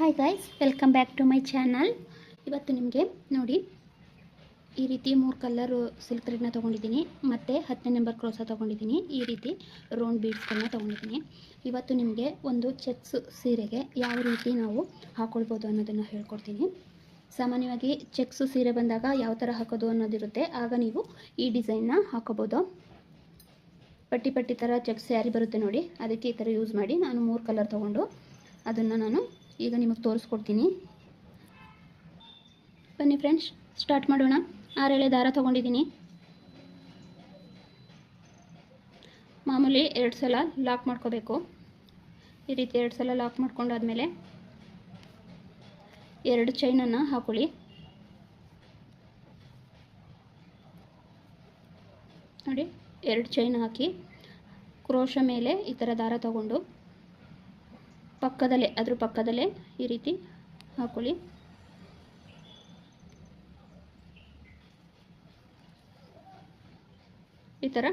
Hi guys welcome back to my channel ಇವತ್ತು ನಿಮಗೆ ನೋಡಿ, ಈ ರೀತಿ ಮೂರು ಕಲ್ಲರು ಸಿಲ್ಕ್ ಥ್ರೆಡ್ನ ತೊಗೊಂಡಿದ್ದೀನಿ, ಮತ್ತು ಹತ್ತನೇ ನಂಬರ್ ಕ್ರೋಸ ತೊಗೊಂಡಿದ್ದೀನಿ, ಈ ರೀತಿ ರೌಂಡ್ ಬೀಡ್ಸ್ಗಳನ್ನ ತೊಗೊಂಡಿದ್ದೀನಿ. ಇವತ್ತು ನಿಮಗೆ ಒಂದು ಚೆಕ್ಸ್ ಸೀರೆಗೆ ಯಾವ ರೀತಿ ನಾವು ಹಾಕ್ಕೊಳ್ಬೋದು ಅನ್ನೋದನ್ನು ಹೇಳ್ಕೊಡ್ತೀನಿ. ಸಾಮಾನ್ಯವಾಗಿ ಚೆಕ್ಸು ಸೀರೆ ಬಂದಾಗ ಯಾವ ಥರ ಹಾಕೋದು ಅನ್ನೋದಿರುತ್ತೆ, ಆಗ ನೀವು ಈ ಡಿಸೈನ್ನ ಹಾಕೋಬೋದು. ಪಟ್ಟಿ ಪಟ್ಟಿ ಥರ ಚೆಕ್ಸ್ ಸ್ಯಾರಿ ಬರುತ್ತೆ ನೋಡಿ, ಅದಕ್ಕೆ ಈ ಥರ ಯೂಸ್ ಮಾಡಿ ನಾನು ಮೂರು ಕಲರ್ ತೊಗೊಂಡು ಅದನ್ನು ನಾನು ಈಗ ನಿಮಗೆ ತೋರಿಸ್ಕೊಡ್ತೀನಿ. ಬನ್ನಿ ಫ್ರೆಂಡ್ಸ್ ಸ್ಟಾರ್ಟ್ ಮಾಡೋಣ. ಆರೆಳೆ ದಾರ ತೊಗೊಂಡಿದ್ದೀನಿ. ಮಾಮೂಲಿ ಎರಡು ಸಲ ಲಾಕ್ ಮಾಡ್ಕೋಬೇಕು. ಈ ರೀತಿ ಎರಡು ಸಲ ಲಾಕ್ ಮಾಡ್ಕೊಂಡಾದ್ಮೇಲೆ ಎರಡು ಚೈನನ್ನು ಹಾಕೊಳ್ಳಿ. ನೋಡಿ, ಎರಡು ಚೈನ್ ಹಾಕಿ, ಕ್ರೋಶ ಮೇಲೆ ಈ ಥರ ದಾರ ತಗೊಂಡು ಪಕ್ಕದಲ್ಲೇ, ಅದ್ರ ಪಕ್ಕದಲ್ಲೇ ಈ ರೀತಿ ಹಾಕೊಳ್ಳಿ. ಈ ಥರ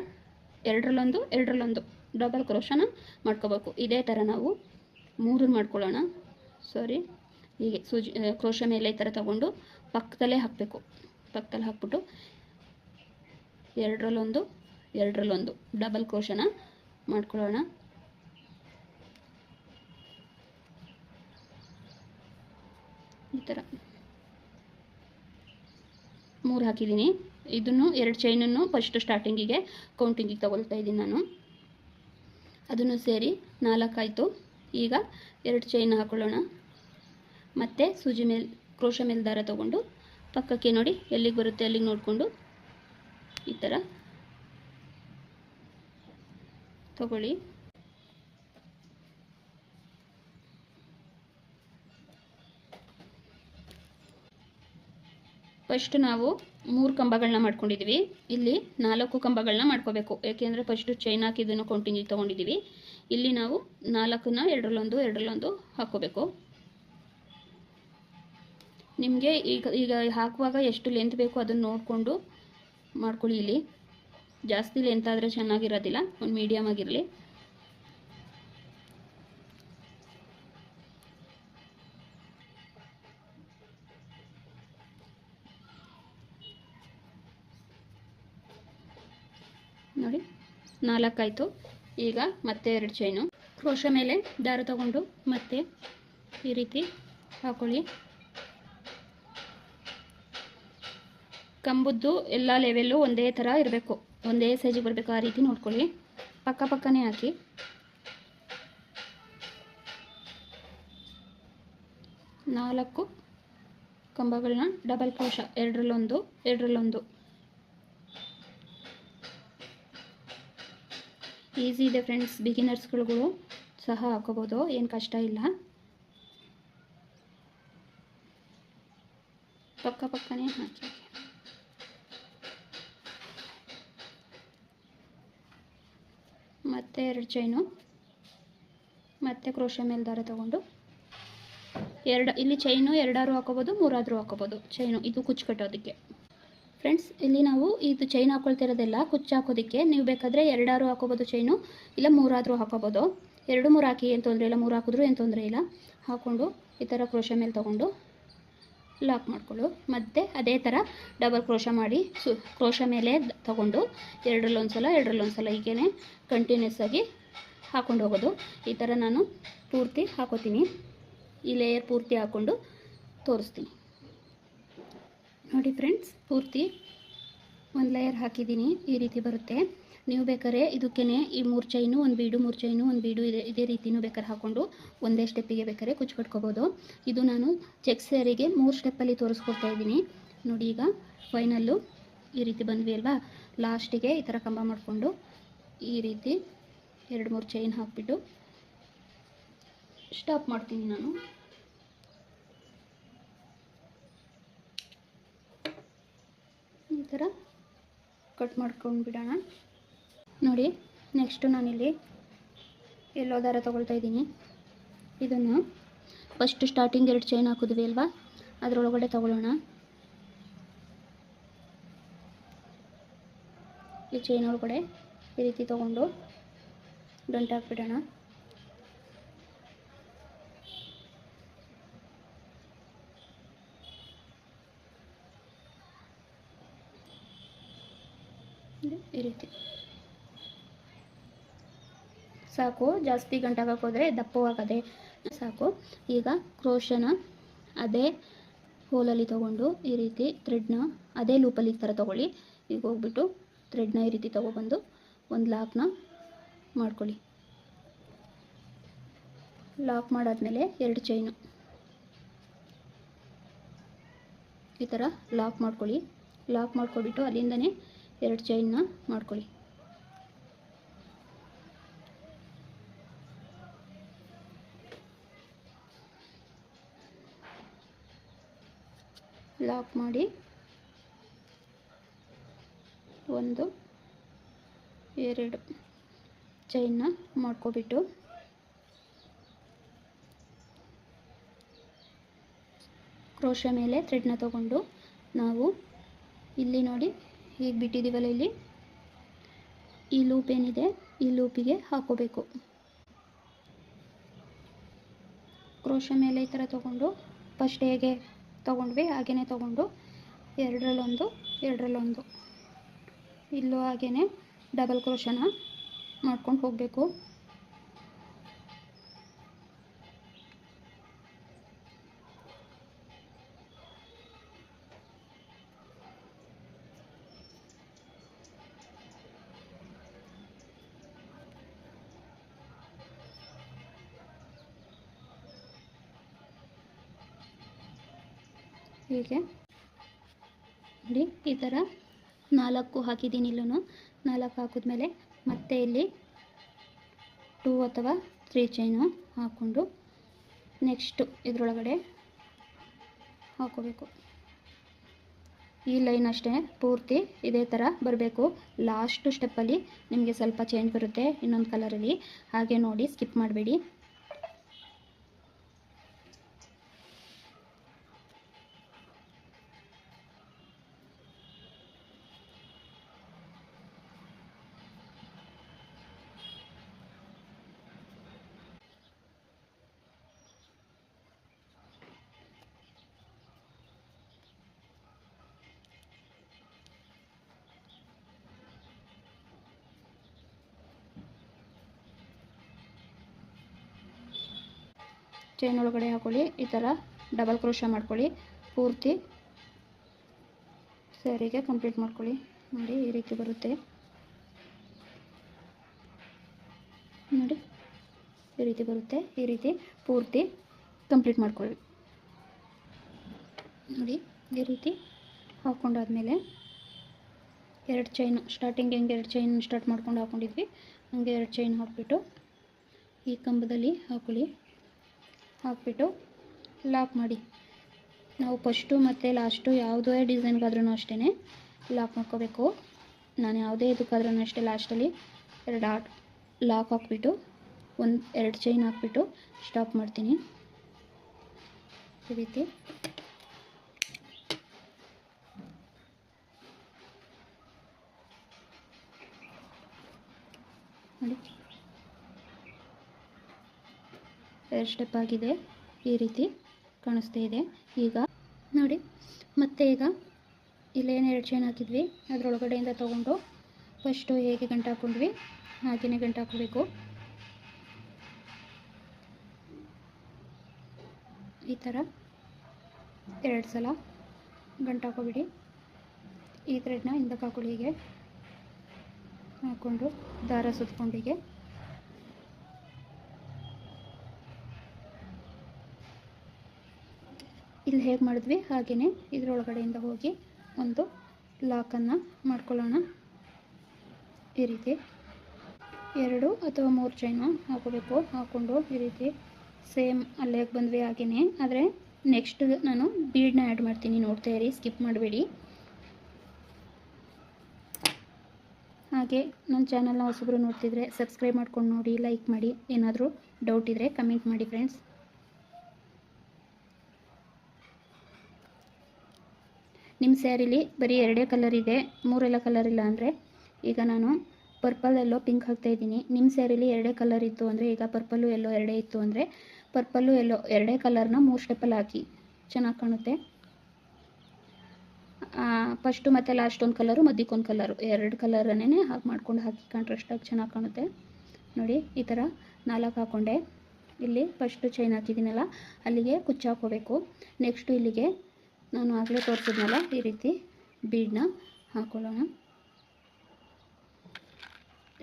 ಎರಡರಲ್ಲೊಂದು ಎರಡರಲ್ಲೊಂದು ಡಬಲ್ ಕ್ರೋಶನ ಮಾಡ್ಕೋಬೇಕು. ಇದೇ ಥರ ನಾವು ಮೂರು ಮಾಡ್ಕೊಳ್ಳೋಣ. ಸಾರಿ ಹೀಗೆ ಸೂಜಿ ಕ್ರೋಶ ಮೇಲೆ ಈ ಥರ ತಗೊಂಡು ಪಕ್ಕದಲ್ಲೇ ಹಾಕಬೇಕು. ಪಕ್ಕದಲ್ಲಿ ಹಾಕ್ಬಿಟ್ಟು ಎರಡರಲ್ಲೊಂದು ಎರಡರಲ್ಲೊಂದು ಡಬಲ್ ಕ್ರೋಶನ ಮಾಡ್ಕೊಳ್ಳೋಣ ಈ ಥರ ಮೂರು ಹಾಕಿದ್ದೀನಿ. ಇದನ್ನು ಎರಡು ಚೈನನ್ನು ಫಸ್ಟ್ ಸ್ಟಾರ್ಟಿಂಗಿಗೆ ಕೌಂಟಿಂಗಿಗೆ ತಗೊಳ್ತಾ ಇದ್ದೀನಿ ನಾನು. ಅದನ್ನು ಸೇರಿ ನಾಲ್ಕಾಯಿತು. ಈಗ ಎರಡು ಚೈನ್ ಹಾಕೊಳ್ಳೋಣ. ಮತ್ತು ಸೂಜಿ ಮೇಲೆ, ಕ್ರೋಶ ಮೇಲ್ ದಾರ ತೊಗೊಂಡು ಪಕ್ಕಕ್ಕೆ ನೋಡಿ ಎಲ್ಲಿಗೆ ಬರುತ್ತೆ ಅಲ್ಲಿಗೆ ನೋಡಿಕೊಂಡು ಈ ಥರ ತಗೊಳ್ಳಿ. ಫಸ್ಟ್ ನಾವು ಮೂರು ಕಂಬಗಳನ್ನ ಮಾಡ್ಕೊಂಡಿದ್ದೀವಿ ಇಲ್ಲಿ ನಾಲ್ಕು ಕಂಬಗಳನ್ನ ಮಾಡ್ಕೋಬೇಕು. ಯಾಕೆಂದರೆ ಫಸ್ಟು ಚೈನ್ ಹಾಕಿದ್ದನ್ನು ಕಂಟಿನ್ಯೂ ತೊಗೊಂಡಿದ್ದೀವಿ ಇಲ್ಲಿ ನಾವು ನಾಲ್ಕನ್ನ ಎರಡರಲ್ಲೊಂದು ಎರಡರಲ್ಲೊಂದು ಹಾಕ್ಕೋಬೇಕು. ನಿಮಗೆ ಈಗ ಈಗ ಹಾಕುವಾಗ ಎಷ್ಟು ಲೆಂತ್ ಬೇಕು ಅದನ್ನು ನೋಡಿಕೊಂಡು ಮಾಡ್ಕೊಳ್ಳಿ ಇಲ್ಲಿ. ಜಾಸ್ತಿ ಲೆಂತ್ ಆದರೆ ಚೆನ್ನಾಗಿರೋದಿಲ್ಲ. ಒಂದು ಮೀಡಿಯಮ್ ಆಗಿರಲಿ. ನಾಲ್ಕಾಯಿತು. ಈಗ ಮತ್ತೆ ಎರಡು ಚೈನು ಕ್ರೋಶ ಮೇಲೆ ದಾರ ತಗೊಂಡು ಮತ್ತೆ ಈ ರೀತಿ ಹಾಕೊಳ್ಳಿ. ಕಂಬದ್ದು ಎಲ್ಲ ಲೆವೆಲ್ಲು ಒಂದೇ ಥರ ಇರಬೇಕು. ಒಂದೇ ಸೈಜಿಗೆ ಬರಬೇಕು ಆ ರೀತಿ ನೋಡ್ಕೊಳ್ಳಿ. ಪಕ್ಕ ಪಕ್ಕನೇ ಹಾಕಿ. ನಾಲ್ಕು ಕಂಬಗಳನ್ನ ಡಬಲ್ ಕ್ರೋಶ ಎರಡರಲ್ಲೊಂದು ಎರಡರಲ್ಲೊಂದು. ಈಸಿ ಇದೆ ಫ್ರೆಂಡ್ಸ್ ಬಿಗಿನರ್ಸ್ಗಳಿಗೂ ಸಹ ಹಾಕೋಬೋದು ಏನು ಕಷ್ಟ ಇಲ್ಲ. ಪಕ್ಕ ಪಕ್ಕನೇ ಹಾಕಿ. ಮತ್ತೆ ಎರಡು ಚೈನು ಮತ್ತೆ ಕ್ರೋಶ ಮೇಲೆ ದಾರ ತಗೊಂಡು. ಎರಡು, ಇಲ್ಲಿ ಚೈನು ಎರಡಾರು ಹಾಕೋಬೋದು ಮೂರಾದರೂ ಹಾಕೋಬೋದು ಚೈನು ಇದು ಕುಚ್ಚು ಕಟ್ಟೋದಕ್ಕೆ ಫ್ರೆಂಡ್ಸ್ ಇಲ್ಲಿ ನಾವು ಇದು ಚೈನ್ ಹಾಕೊಳ್ತಿರೋದೆಲ್ಲ ಕುಚ್ಚು ಹಾಕೋದಕ್ಕೆ ನೀವು ಬೇಕಾದರೆ ಎರಡಾರು ಹಾಕೋಬೋದು ಚೈನು ಇಲ್ಲ ಮೂರಾದರೂ ಹಾಕೋಬೋದು. ಎರಡು ಮೂರು ಹಾಕಿ ಏನು ತೊಂದರೆ ಇಲ್ಲ, ಮೂರು ಹಾಕಿದ್ರೂ ಏನು ತೊಂದರೆ ಇಲ್ಲ. ಹಾಕ್ಕೊಂಡು ಈ ಥರ ಕ್ರೋಶ ಮೇಲೆ ತೊಗೊಂಡು ಲಾಕ್ ಮಾಡಿಕೊಳ್ಳು. ಮತ್ತು ಅದೇ ಥರ ಡಬಲ್ ಕ್ರೋಶ ಮಾಡಿ ಸು ಕ್ರೋಶ ಮೇಲೆ ತೊಗೊಂಡು ಎರಡರಲ್ಲೊಂದು ಸಲ ಎರಡರಲ್ಲೊಂದು ಸಲ ಹೀಗೇ ಕಂಟಿನ್ಯೂಸ್ ಆಗಿ ಹಾಕೊಂಡು ಹೋಗೋದು. ಈ ಥರ ನಾನು ಪೂರ್ತಿ ಹಾಕೋತೀನಿ. ಈ ಲೇಯರ್ ಪೂರ್ತಿ ಹಾಕ್ಕೊಂಡು ತೋರಿಸ್ತೀನಿ. ನೋಡಿ ಫ್ರೆಂಡ್ಸ್, ಪೂರ್ತಿ ಒಂದು ಲೇಯರ್ ಹಾಕಿದ್ದೀನಿ, ಈ ರೀತಿ ಬರುತ್ತೆ. ನೀವು ಬೇಕಾದ್ರೆ ಇದಕ್ಕೇ ಈ ಮೂರು ಚೈನು ಒಂದು ಬೀಡು, ಮೂರು ಚೈನು ಒಂದು ಬೀಡು, ಇದೆ, ಇದೇ ರೀತಿಯೂ ಬೇಕಾದ್ರೆ ಹಾಕ್ಕೊಂಡು ಒಂದೇ ಸ್ಟೆಪ್ಪಿಗೆ ಬೇಕಾದ್ರೆ ಕುಚ್ಚು ಕಟ್ಕೋಬೋದು ಇದು ನಾನು ಚೆಕ್ ಸ್ಯಾರಿಗೆ ಮೂರು ಸ್ಟೆಪ್ಪಲ್ಲಿ ತೋರಿಸ್ಕೊಡ್ತಾ ಇದ್ದೀನಿ. ನೋಡಿ ಈಗ ಫೈನಲ್ಲು ಈ ರೀತಿ ಬಂದ್ವಿ ಅಲ್ವಾ? ಲಾಸ್ಟಿಗೆ ಈ ಥರ ಕಂಬ ಮಾಡಿಕೊಂಡು ಈ ರೀತಿ ಎರಡು ಮೂರು ಚೈನ್ ಹಾಕಿಬಿಟ್ಟು ಸ್ಟಾಪ್ ಮಾಡ್ತೀನಿ ನಾನು. ಈ ಥರ ಕಟ್ ಮಾಡ್ಕೊಂಡು ಬಿಡೋಣ. ನೋಡಿ ನೆಕ್ಸ್ಟು ನಾನಿಲ್ಲಿ ಎಲ್ಲೋ ದಾರ ತೊಗೊಳ್ತಾ ಇದ್ದೀನಿ. ಇದನ್ನು ಫಸ್ಟ್ ಸ್ಟಾರ್ಟಿಂಗ್ ಎರಡು ಚೈನ್ ಹಾಕಿದ್ವಿ ಅಲ್ವಾ? ಅದರೊಳಗಡೆ ತಗೊಳ್ಳೋಣ. ಈ ಚೈನ್ ಒಳಗಡೆ ಈ ರೀತಿ ತೊಗೊಂಡು ಗಂಟು ಹಾಕ್ಬಿಡೋಣ ಈ ರೀತಿ ಸಾಕು, ಜಾಸ್ತಿ ಗಂಟಾಕೋದ್ರೆ ದಪ್ಪವಾಗದೆ ಸಾಕು. ಈಗ ಕ್ರೋಶನ ಅದೇ ಹೋಲಲ್ಲಿ ತೊಗೊಂಡು ಈ ರೀತಿ ಥ್ರೆಡ್ನ ಅದೇ ಲೂಪಲ್ಲಿ ಈ ಥರ ತೊಗೊಳ್ಳಿ. ಈಗ ಹೋಗ್ಬಿಟ್ಟು ಥ್ರೆಡ್ನ ಈ ರೀತಿ ತೊಗೊಬಂದು ಒಂದು ಲಾಕ್ನ ಮಾಡ್ಕೊಳ್ಳಿ. ಲಾಕ್ ಮಾಡಾದ್ಮೇಲೆ ಎರಡು ಚೈನು ಈ ಥರ ಲಾಕ್ ಮಾಡ್ಕೊಳ್ಳಿ. ಲಾಕ್ ಮಾಡ್ಕೊಬಿಟ್ಟು ಅಲ್ಲಿಂದನೇ ಎರಡು ಚೈನ್ನ ಮಾಡ್ಕೊಳ್ಳಿ. ಲಾಕ್ ಮಾಡಿ. ಒಂದು, ಎರಡು ಚೈನ್ನ ಮಾಡ್ಕೊಬಿಟ್ಟು. ಕ್ರೋಶ ಮೇಲೆ ಥ್ರೆಡ್ನ ತಗೊಂಡು ನಾವು ಇಲ್ಲಿ ನೋಡಿ ಹೀಗೆ ಬಿಟ್ಟಿದ್ದೀವಲ್ಲ ಇಲ್ಲಿ? ಈ ಲೂಪ್ ಏನಿದೆ? ಈ ಲೂಪಿಗೆ ಹಾಕೋಬೇಕು. ಕ್ರೋಶ ಮೇಲೆ ಈ ಥರ ತೊಗೊಂಡು ಫಸ್ಟ್ ಹೇಗೆ ತೊಗೊಂಡ್ವಿ ಹಾಗೇ ತೊಗೊಂಡು, ಎರಡರಲ್ಲೊಂದು ಎರಡರಲ್ಲೊಂದು. ಇಲ್ಲೂ ಹಾಗೇ ಡಬಲ್ ಕ್ರೋಶನ ಮಾಡ್ಕೊಂಡು ಹೋಗಬೇಕು. ಹೀಗೆ. ನೋಡಿ, ಈ ಥರ ನಾಲ್ಕು ಹಾಕಿದ್ದೀನಿ ಇಲ್ಲೂ ನಾಲ್ಕು ಹಾಕಿದ್ಮೇಲೆ ಮತ್ತೆ ಇಲ್ಲಿ ಟೂ ಅಥವಾ ತ್ರೀ ಚೈನು ಹಾಕ್ಕೊಂಡು ನೆಕ್ಸ್ಟು ಇದರೊಳಗಡೆ ಹಾಕೋಬೇಕು. ಈ ಲೈನ್ ಅಷ್ಟೇ ಪೂರ್ತಿ ಇದೇ ಥರ ಬರಬೇಕು. ಲಾಸ್ಟು ಸ್ಟೆಪ್ಪಲ್ಲಿ ನಿಮಗೆ ಸ್ವಲ್ಪ ಚೇಂಜ್ ಬರುತ್ತೆ ಇನ್ನೊಂದು ಕಲರಲ್ಲಿ ಹಾಗೆ ನೋಡಿ ಸ್ಕಿಪ್ ಮಾಡಬೇಡಿ. ಚೈನ್ ಒಳಗಡೆ ಹಾಕೊಳ್ಳಿ, ಈ ಥರ ಡಬಲ್ ಕ್ರೋಶ ಮಾಡ್ಕೊಳ್ಳಿ, ಪೂರ್ತಿ ಸ್ಯಾರಿಗೆ ಕಂಪ್ಲೀಟ್ ಮಾಡ್ಕೊಳ್ಳಿ. ನೋಡಿ, ಈ ರೀತಿ ಬರುತ್ತೆ. ನೋಡಿ, ಈ ರೀತಿ ಬರುತ್ತೆ. ಈ ರೀತಿ ಪೂರ್ತಿ ಕಂಪ್ಲೀಟ್ ಮಾಡ್ಕೊಳ್ಳಿ. ನೋಡಿ, ಈ ರೀತಿ ಹಾಕ್ಕೊಂಡಾದ್ಮೇಲೆ ಎರಡು ಚೈನು ಸ್ಟಾರ್ಟಿಂಗ್ ಹೆಂಗೆ ಎರಡು ಚೈನ್ ಸ್ಟಾರ್ಟ್ ಮಾಡ್ಕೊಂಡು ಹಾಕ್ಕೊಂಡಿದ್ವಿ ಹಂಗೆ ಎರಡು ಚೈನ್ ಹಾಕ್ಬಿಟ್ಟು ಈ ಕಂಬದಲ್ಲಿ ಹಾಕೊಳ್ಳಿ. ಹಾಕ್ಬಿಟ್ಟು ಲಾಕ್ ಮಾಡಿ. ನಾವು ಫಸ್ಟು ಮತ್ತು ಲಾಸ್ಟು ಯಾವುದೇ ಡಿಸೈನ್ಗಾದ್ರೂ ಅಷ್ಟೇ ಲಾಕ್ ಮಾಡ್ಕೋಬೇಕು. ನಾನು ಯಾವುದೇ ಇದಕ್ಕಾದ್ರೂ ಅಷ್ಟೇ ಲಾಸ್ಟಲ್ಲಿ ಎರಡು ಆಟ್ ಲಾಕ್ ಹಾಕ್ಬಿಟ್ಟು ಒಂದು ಎರಡು ಚೈನ್ ಹಾಕ್ಬಿಟ್ಟು ಸ್ಟಾಪ್ ಮಾಡ್ತೀನಿ. ಈ ರೀತಿ. ನೋಡಿ. ಸ್ಟೆಪ್ ಆಗಿದೆ. ಈ ರೀತಿ ಕಾಣಿಸ್ತಾ ಇದೆ. ಈಗ ನೋಡಿ, ಮತ್ತೆ ಈಗ ಇಲ್ಲೇನು ಎರಡು ಚೈನ್ ಹಾಕಿದ್ವಿ. ಅದರೊಳಗಡೆಯಿಂದ ತೊಗೊಂಡು ಫಸ್ಟು ಹೇಗೆ ಗಂಟು ಹಾಕ್ಕೊಂಡ್ವಿ ಹಾಗೆಯೇ ಗಂಟು ಹಾಕೋಬೇಕು. ಈ ಥರ ಎರಡು ಸಲ ಗಂಟು ಹಾಕೋಬಿಡಿ. ಈ ಥ್ರೆಡ್ನ ಹಿಂದಕ್ಕೆ ಹಾಕೊಳ್ಳಿ ಹೀಗೆ. ಹಾಕ್ಕೊಂಡು ದಾರ ಸುತ್ಕೊಂಡು ಇಲ್ಲಿ ಹೇಗೆ ಮಾಡಿದ್ವಿ? ಹಾಗೆಯೇ ಇದರೊಳಗಡೆಯಿಂದ ಹೋಗಿ ಒಂದು ಲಾಕನ್ನು ಮಾಡ್ಕೊಳ್ಳೋಣ. ಈ ರೀತಿ ಎರಡು ಅಥವಾ ಮೂರು ಚೈನು ಹಾಕೋಬೇಕು. ಹಾಕ್ಕೊಂಡು ಈ ರೀತಿ ಸೇಮ್ ಅಲ್ಲೇ ಬಂದ್ವಿ ಹಾಗೆಯೇ ಆದರೆ ನೆಕ್ಸ್ಟ್ ನಾನು ಬೀಡನ್ನ ಆ್ಯಡ್ ಮಾಡ್ತೀನಿ. ನೋಡ್ತಾ ಇರಿ ಸ್ಕಿಪ್ ಮಾಡಬೇಡಿ. ಹಾಗೆ ನನ್ನ ಚಾನಲ್ನ ಹೊಸಬ್ರು ನೋಡ್ತಿದ್ರೆ ಸಬ್ಸ್ಕ್ರೈಬ್ ಮಾಡ್ಕೊಂಡು ನೋಡಿ ಲೈಕ್ ಮಾಡಿ. ಏನಾದರೂ ಡೌಟ್ ಇದ್ದರೆ ಕಮೆಂಟ್ ಮಾಡಿ ಫ್ರೆಂಡ್ಸ್ ನಿಮ್ಮ ಸ್ಯಾರಿಲಿ ಬರೀ ಎರಡೇ ಕಲರ್ ಇದೆ, ಮೂರೆಲ್ಲ ಕಲರ್ ಇಲ್ಲ ಅಂದರೆ ಈಗ ನಾನು ಪರ್ಪಲ್ ಎಲ್ಲೋ ಪಿಂಕ್ ಹಾಕ್ತಾ ಇದ್ದೀನಿ. ನಿಮ್ಮ ಸ್ಯಾರಿಲಿ ಎರಡೇ ಕಲರ್ ಇತ್ತು ಅಂದರೆ ಈಗ ಪರ್ಪಲ್ಲು ಎಲ್ಲೋ ಎರಡೇ ಇತ್ತು ಅಂದರೆ ಪರ್ಪಲ್ಲು ಎಲ್ಲೋ ಎರಡೇ ಕಲರ್ನ ಮೂರು ಸ್ಟೆಪ್ಪಲ್ಲಿ ಹಾಕಿ. ಚೆನ್ನಾಗಿ ಕಾಣುತ್ತೆ? ಫಸ್ಟು ಮತ್ತು ಲಾಸ್ಟ್ ಒಂದು ಕಲರು ಮಧ್ಯಕ್ಕೊಂದು ಕಲರು ಎರಡು ಕಲರನ್ನೇ ಹಾಕಿ ಮಾಡ್ಕೊಂಡು ಹಾಕಿ ಕಾಂಟ್ರಾಸ್ಟಾಗಿ ಚೆನ್ನಾಗಿ ಕಾಣುತ್ತೆ. ನೋಡಿ, ಈ ಥರ ನಾಲ್ಕು ಹಾಕ್ಕೊಂಡೆ ಇಲ್ಲಿ ಫಸ್ಟು ಚೈನ್ ಹಾಕಿದ್ದೀನಲ್ಲ, ಅಲ್ಲಿಗೆ ಕುಚ್ಚು ಹಾಕೋಬೇಕು ನೆಕ್ಸ್ಟು ಇಲ್ಲಿಗೆ ನಾನು ಆಗಲೇ ತೋರಿಸಿದ್ನಲ್ಲ ಈ ರೀತಿ ಬೀಡನ್ನ ಹಾಕೊಳ್ಳೋಣ.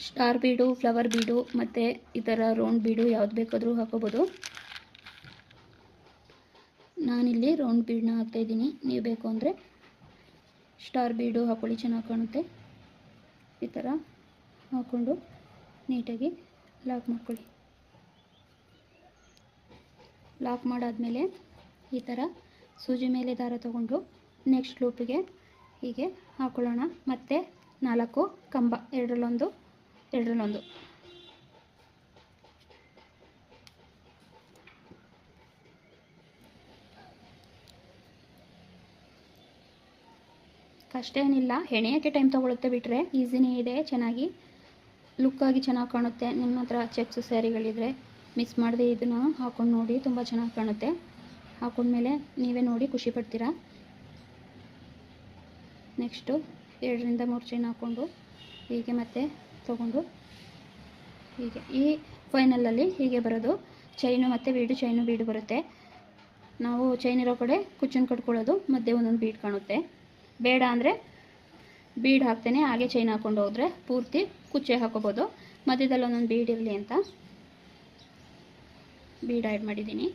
ಸ್ಟಾರ್ ಬೀಡು ಫ್ಲವರ್ ಬೀಡು ಮತ್ತು ಈ ಥರ ರೌಂಡ್ ಬೀಡು ಯಾವ್ದು ಬೇಕಾದರೂ ಹಾಕೋಬೋದು. ನಾನಿಲ್ಲಿ ರೌಂಡ್ ಬೀಡನ್ನ ಹಾಕ್ತಾಯಿದ್ದೀನಿ ನೀವು ಬೇಕು ಅಂದರೆ ಸ್ಟಾರ್ ಬೀಡು ಹಾಕೊಳ್ಳಿ, ಚೆನ್ನಾಗಿ ಕಾಣುತ್ತೆ. ಈ ಥರ ಹಾಕ್ಕೊಂಡು ನೀಟಾಗಿ ಲಾಕ್ ಮಾಡ್ಕೊಳ್ಳಿ. ಲಾಕ್ ಮಾಡಾದಮೇಲೆ ಈ ಥರ ಸೂಜಿ ಮೇಲೆ ದಾರ ತಗೊಂಡು ನೆಕ್ಸ್ಟ್ ಲೂಪಿಗೆ ಹೀಗೆ ಹಾಕೊಳ್ಳೋಣ. ಮತ್ತು ನಾಲ್ಕು ಕಂಬ, ಎರಡರಲ್ಲೊಂದು ಎರಡರಲ್ಲೊಂದು. ಕಷ್ಟ ಏನಿಲ್ಲ ಹೆಣೆಯೋಕ್ಕೆ ಟೈಮ್ ತೊಗೊಳುತ್ತೆ ಬಿಟ್ಟರೆ ಈಸಿನೇ ಇದೆ, ಚೆನ್ನಾಗಿ ಲುಕ್ಕಾಗಿ ಚೆನ್ನಾಗಿ ಕಾಣುತ್ತೆ. ನಿಮ್ಮ ಹತ್ರ ಚೆಕ್ಸ್ ಸ್ಯಾರಿಗಳಿದ್ರೆ ಮಿಸ್ ಮಾಡದೆ ಇದನ್ನು ಹಾಕೊಂಡು ನೋಡಿ, ತುಂಬ ಚೆನ್ನಾಗಿ ಕಾಣುತ್ತೆ. ಹಾಕೊಂಡ್ಮೇಲೆ ನೀವೇ ನೋಡಿ ಖುಷಿ ಪಡ್ತೀರಾ? ನೆಕ್ಸ್ಟು ಎರಡರಿಂದ ಮೂರು ಚೈನ್ ಹಾಕ್ಕೊಂಡು ಹೀಗೆ ಮತ್ತೆ ತಗೊಂಡು, ಹೀಗೆ ಈ ಫೈನಲಲ್ಲಿ ಹೀಗೆ ಬರೋದು. ಚೈನು ಮತ್ತು ಬೀಡು ಚೈನು ಬೀಡು ಬರುತ್ತೆ. ನಾವು ಚೈನ್ ಇರೋ ಕಡೆ ಕುಚ್ಚನ್ನು ಕಟ್ಕೊಳ್ಳೋದು, ಮಧ್ಯೆ ಒಂದೊಂದು ಬೀಡ್ ಕಾಣುತ್ತೆ. ಬೇಡ ಅಂದರೆ ಬೀಡ್ ಹಾಕ್ತೇನೆ, ಹಾಗೆ ಚೈನ್ ಹಾಕ್ಕೊಂಡು ಹೋದರೆ ಪೂರ್ತಿ ಕುಚ್ಚೆ ಹಾಕೋಬೋದು. ಮಧ್ಯದಲ್ಲಿ ಒಂದೊಂದು ಬೀಡ್ ಇರಲಿ ಅಂತ. ಬೀಡ್ ಆ್ಯಡ್ ಮಾಡಿದ್ದೀನಿ.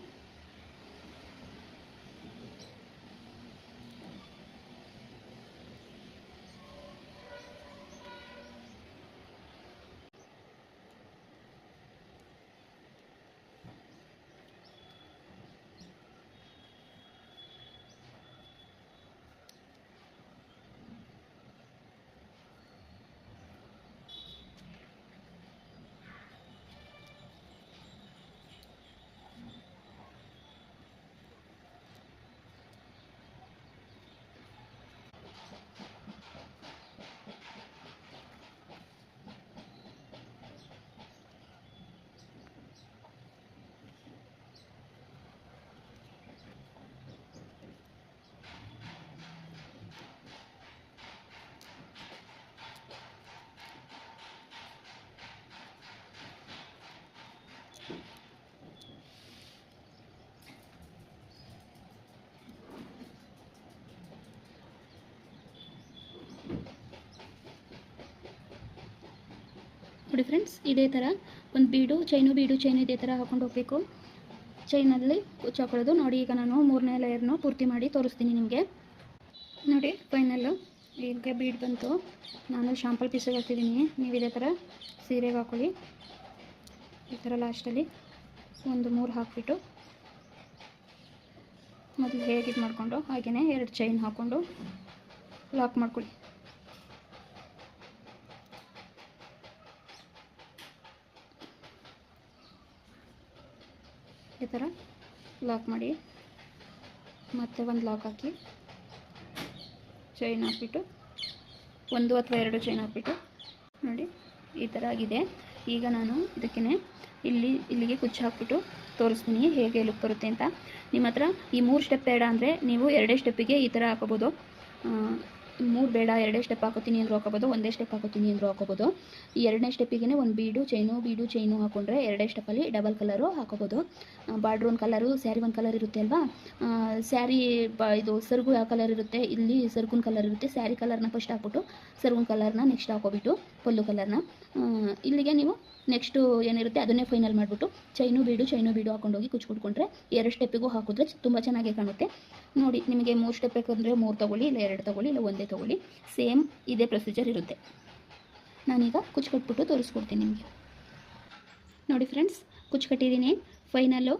ನೋಡಿ ಫ್ರೆಂಡ್ಸ್ ಇದೇ ಥರ ಒಂದು ಬೀಡು, ಚೈನು ಬೀಡು, ಚೈನು ಇದೇ ಥರ ಹಾಕೊಂಡು ಹೋಗಬೇಕು. ಚೈನಲ್ಲಿ ಕುಚ್ಚು ಹಾಕೊಳ್ಳೋದು. ನೋಡಿ, ಈಗ ನಾನು ಮೂರನೇ ಲೇಯರ್ನು ಪೂರ್ತಿ ಮಾಡಿ ತೋರಿಸ್ತೀನಿ ನಿಮಗೆ. ನೋಡಿ ಫೈನಲ್ಲು ಈಗ ಬೀಡ್ ಬಂತು. ನಾನು ಶಾಂಪಲ್ ಪೀಸಿಗೆ ಹಾಕ್ತಿದ್ದೀನಿ ನೀವು ಇದೇ ಥರ ಸೀರೆಗೆ ಹಾಕೊಳ್ಳಿ. ಈ ಥರ ಲಾಸ್ಟಲ್ಲಿ ಒಂದು ಮೂರು ಹಾಕ್ಬಿಟ್ಟು ಮೊದಲು ಹೇಗೆ ಇದು ಮಾಡಿಕೊಂಡು ಹಾಗೆಯೇ ಎರಡು ಚೈನ್ ಹಾಕ್ಕೊಂಡು ಲಾಕ್ ಮಾಡ್ಕೊಳ್ಳಿ. ಈ ಥರ ಲಾಕ್ ಮಾಡಿ. ಮತ್ತೆ ಒಂದು ಲಾಕ್ ಹಾಕಿ ಚೈನ್ ಹಾಕ್ಬಿಟ್ಟು, ಒಂದು ಅಥವಾ ಎರಡು ಚೈನ್ ಹಾಕ್ಬಿಟ್ಟು, ನೋಡಿ, ಈ ಥರ ಆಗಿದೆ. ಈಗ ನಾನು ಇದಕ್ಕೇ ಇಲ್ಲಿ, ಇಲ್ಲಿಗೆ ಕುಚ್ಚು ಹಾಕ್ಬಿಟ್ಟು ತೋರಿಸ್ತೀನಿ ಹೇಗೆ ಲುಕ್ ಬರುತ್ತೆ ಅಂತ. ನಿಮ್ಮ ಹತ್ರ ಈ ಮೂರು ಸ್ಟೆಪ್ ಬೇಡ ಅಂದರೆ ನೀವು ಎರಡೇ ಸ್ಟೆಪ್ಪಿಗೆ ಈ ಥರ ಹಾಕೋಬೋದು. ಮೂರು ಬೇಡ, ಎರಡೇ ಸ್ಟೆಪ್ ಹಾಕೋತೀನಿ ಅಂದರೂ ಹಾಕೋಬೋದು, ಒಂದೇ ಸ್ಟೆಪ್ ಹಾಕೋತೀನಿ ಅಂದರೂ ಹಾಕೋಬೋದು. ಈ ಎರಡನೇ ಸ್ಟೆಪ್ಪಿಗೆ ಒಂದು ಬೀಡು ಚೈನು ಬೀಡು ಚೈನು ಹಾಕೊಂಡ್ರೆ ಎರಡೇ ಸ್ಟೆಪ್ಪಲ್ಲಿ ಡಬಲ್ ಕಲರು ಹಾಕೋಬೋದು. ಬಾರ್ಡ್ರ್ ಒಂದು ಕಲರು ಸ್ಯಾರಿ ಒಂದು ಕಲರ್ ಇರುತ್ತೆ ಅಲ್ವಾ? ಸ್ಯಾರಿ ಬ, ಇದು ಸರ್ಗು ಯಾವ ಕಲರ್ ಇರುತ್ತೆ? ಇಲ್ಲಿ ಸರ್ಗುನ ಕಲರ್ ಇರುತ್ತೆ. ಸ್ಯಾರಿ ಕಲರ್ನ ಫಸ್ಟ್ ಹಾಕ್ಬಿಟ್ಟು ಸರ್ಗುನ್ ಕಲರ್ನ ನೆಕ್ಸ್ಟ್ ಹಾಕೋಬಿಟ್ಟು ಪಲ್ಲು ಕಲರ್ನ ಇಲ್ಲಿಗೆ ನೀವು ನೆಕ್ಸ್ಟು ಏನಿರುತ್ತೆ ಅದನ್ನೇ ಫೈನಲ್ ಮಾಡಿಬಿಟ್ಟು ಚೈನು ಬೀಡು ಚೈನು ಬೀಡು ಹಾಕೊಂಡೋಗಿ ಕುಚ್ಚು ಕುಟ್ಕೊಂಡ್ರೆ ಎರಡು ಸ್ಟೆಪ್ಪಿಗೂ ಹಾಕಿದ್ರೆ ತುಂಬ ಚೆನ್ನಾಗಿ ಕಾಣುತ್ತೆ. ನೋಡಿ, ನಿಮಗೆ ಮೂರು ಸ್ಟೆಪ್ ಬೇಕಂದರೆ ಮೂರು ತೊಗೊಳ್ಳಿ, ಇಲ್ಲ ಎರಡು ತೊಗೊಳ್ಳಿ, ಇಲ್ಲ ಒಂದೇ ತೊಗೊಳ್ಳಿ. ಸೇಮ್ ಇದೇ ಪ್ರೊಸೀಜರ್ ಇರುತ್ತೆ. ನಾನೀಗ ಕುಚ್ಚು ಕಟ್ಬಿಟ್ಟು ತೋರಿಸ್ಕೊಡ್ತೀನಿ ನಿಮಗೆ. ನೋಡಿ ಫ್ರೆಂಡ್ಸ್ ಕುಚ್ಚು ಕಟ್ಟಿದ್ದೀನಿ ಫೈನಲ್ಲು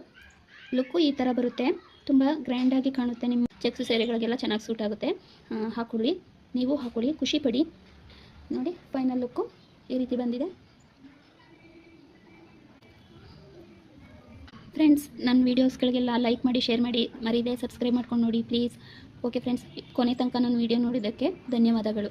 ಲುಕ್ಕು ಈ ಥರ ಬರುತ್ತೆ. ತುಂಬ ಗ್ರ್ಯಾಂಡಾಗಿ ಕಾಣುತ್ತೆ ನಿಮ್ಮ ಚೆಕ್ಸ್ ಸೀರೆಗಳಿಗೆಲ್ಲ ಚೆನ್ನಾಗಿ ಸೂಟ್ ಆಗುತ್ತೆ. ಹಾಕೊಳ್ಳಿ. ನೀವು ಹಾಕೊಳ್ಳಿ. ಖುಷಿ ಪಡಿ. ನೋಡಿ ಫೈನಲ್ ಲುಕ್ಕು ಈ ರೀತಿ ಬಂದಿದೆ. ಫ್ರೆಂಡ್ಸ್ ನನ್ನ ವೀಡಿಯೋಸ್ಗಳಿಗೆಲ್ಲ ಲೈಕ್ ಮಾಡಿ ಶೇರ್ ಮಾಡಿ. ಮರೀದೆ ಸಬ್ಸ್ಕ್ರೈಬ್ ಮಾಡ್ಕೊಂಡು ನೋಡಿ ಪ್ಲೀಸ್ ಓಕೆ ಫ್ರೆಂಡ್ಸ್ ಕೊನೆ ತನಕ ನಾನು ವೀಡಿಯೋ ನೋಡಿದ್ದಕ್ಕೆ ಧನ್ಯವಾದಗಳು.